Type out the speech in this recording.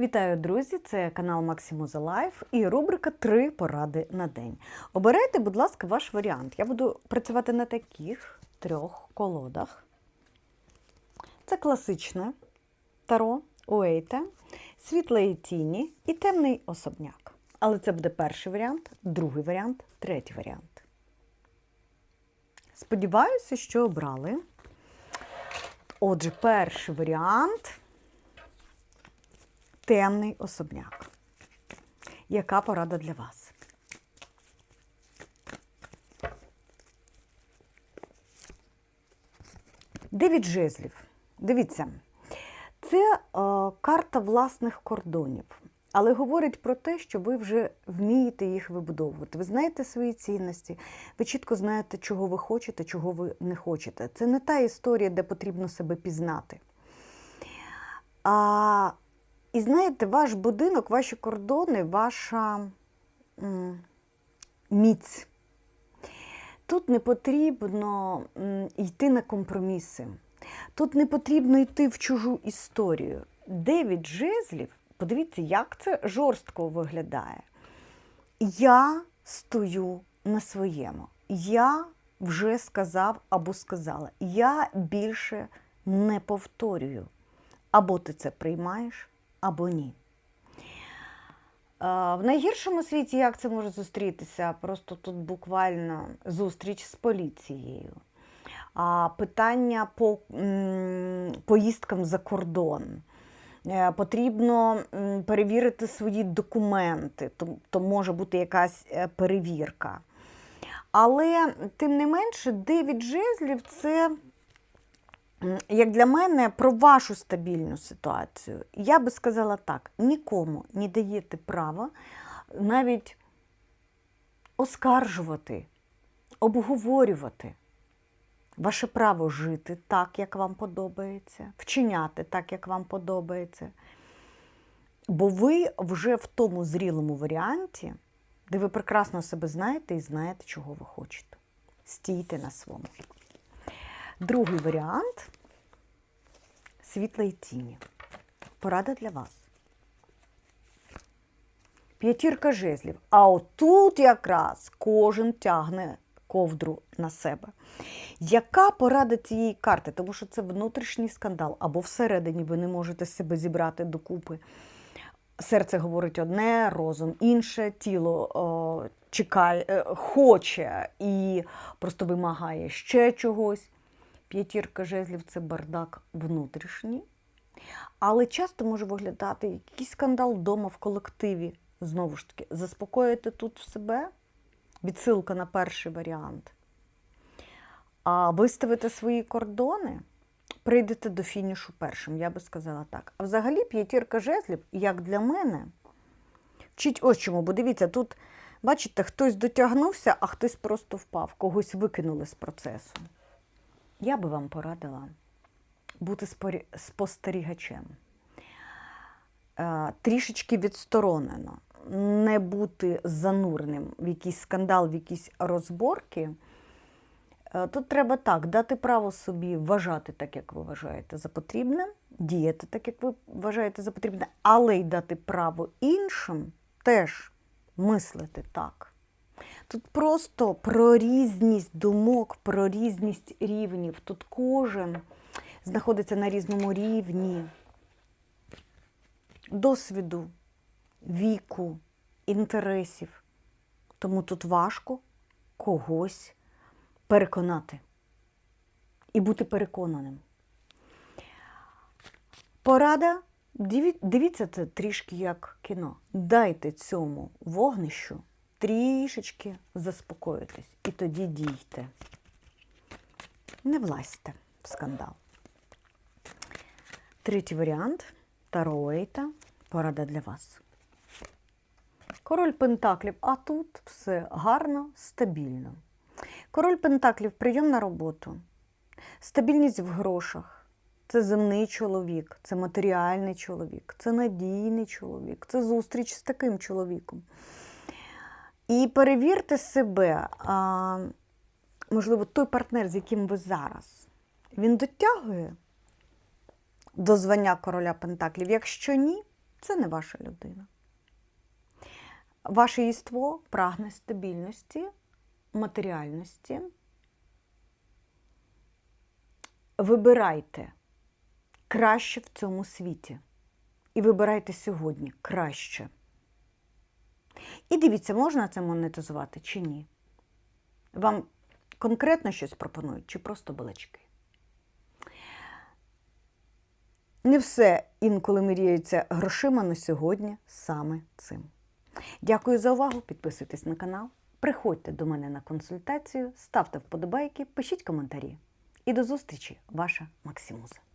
Вітаю, друзі! Це канал Максимуза Лайф і рубрика Три поради на день. Обирайте, будь ласка, ваш варіант. Я буду працювати на таких трьох колодах. Це класичне таро, уейте, світле і тіні і темний особняк. Але це буде перший варіант, другий варіант, третій варіант. Сподіваюся, що обрали. Отже, перший варіант темний особняк. Яка порада для вас? Дев'ять жезлів. Дивіться, це е, карта власних кордонів, але говорить про те, що ви вже вмієте їх вибудовувати. Ви знаєте свої цінності, ви чітко знаєте, чого ви хочете, чого ви не хочете. Це не та історія, де потрібно себе пізнати. А, і знаєте, ваш будинок, ваші кордони, ваша міць. Тут не потрібно йти на компроміси. Тут не потрібно йти в чужу історію. Дев'ять жезлів, подивіться, як це жорстко виглядає. Я стою на своєму. Я вже сказав або сказала. Я більше не повторюю. Або ти це приймаєш, або ні. В найгіршому світі як це може зустрітися? Просто тут буквально зустріч з поліцією. Питання по поїздкам за кордон. Е, Потрібно перевірити свої документи, то, то може бути якась е, перевірка. Але, тим не менше, 9 жезлів це як для мене, про вашу стабільну ситуацію. Я би сказала так: нікому не даєте права навіть оскаржувати, обговорювати ваше право жити так, як вам подобається, вчиняти так, як вам подобається. Бо ви вже в тому зрілому варіанті, де ви прекрасно себе знаєте і знаєте, чого ви хочете. Стійте на своєму. Другий варіант світла і тіні. Порада для вас. П'ятірка жезлів. А отут якраз кожен тягне ковдру на себе. Яка порада цієї карти? Тому що це внутрішній скандал, або всередині ви не можете себе зібрати докупи. Серце говорить одне, розум інше, тіло о, чекає, е, хоче і просто вимагає ще чогось. П'ятірка жезлів це бардак внутрішній, але часто може виглядати якийсь скандал вдома в колективі. Знову ж таки, заспокоїти тут себе, відсилка на перший варіант. А виставити свої кордони, прийдете до фінішу першим, я би сказала так. А взагалі п'ятірка жезлів, як для мене, вчить ось чому, бо дивіться, тут, бачите, хтось дотягнувся, а хтось просто впав, когось викинули з процесу. Я би вам порадила бути спостерігачем. Е, Трішечки відсторонено, не бути зануреним в якийсь скандал, в якісь розборки. Е, Тут треба так, дати право собі вважати так, як ви вважаєте за потрібне, діяти так, як ви вважаєте за потрібне, але й дати право іншим теж мислити так. Тут просто про різність думок, про різність рівнів. Тут кожен знаходиться на різному рівні досвіду, віку, інтересів. Тому тут важко когось переконати і бути переконаним. Порада, дивіться це трішки як кіно. Дайте цьому вогнищу трішечки заспокоїтись. І тоді дійте. Не влазьте в скандал. Третій варіант Таро Уейта. Порада для вас. Король Пентаклів, а тут все гарно, стабільно. Король Пентаклів прийом на роботу, стабільність в грошах. Це земний чоловік, це матеріальний чоловік, це надійний чоловік, це зустріч з таким чоловіком. І перевірте себе, а, можливо, той партнер, з яким ви зараз, він дотягує до звання короля Пентаклів. Якщо ні, це не ваша людина. Ваше єство прагне стабільності, матеріальності. Вибирайте краще в цьому світі. І вибирайте сьогодні краще. І дивіться, можна це монетизувати чи ні. Вам конкретно щось пропонують, чи просто балачки? Не все інколи міряється грошима на сьогодні саме цим. Дякую за увагу. Підписуйтесь на канал, приходьте до мене на консультацію, ставте вподобайки, пишіть коментарі. І до зустрічі, ваша Максимуза.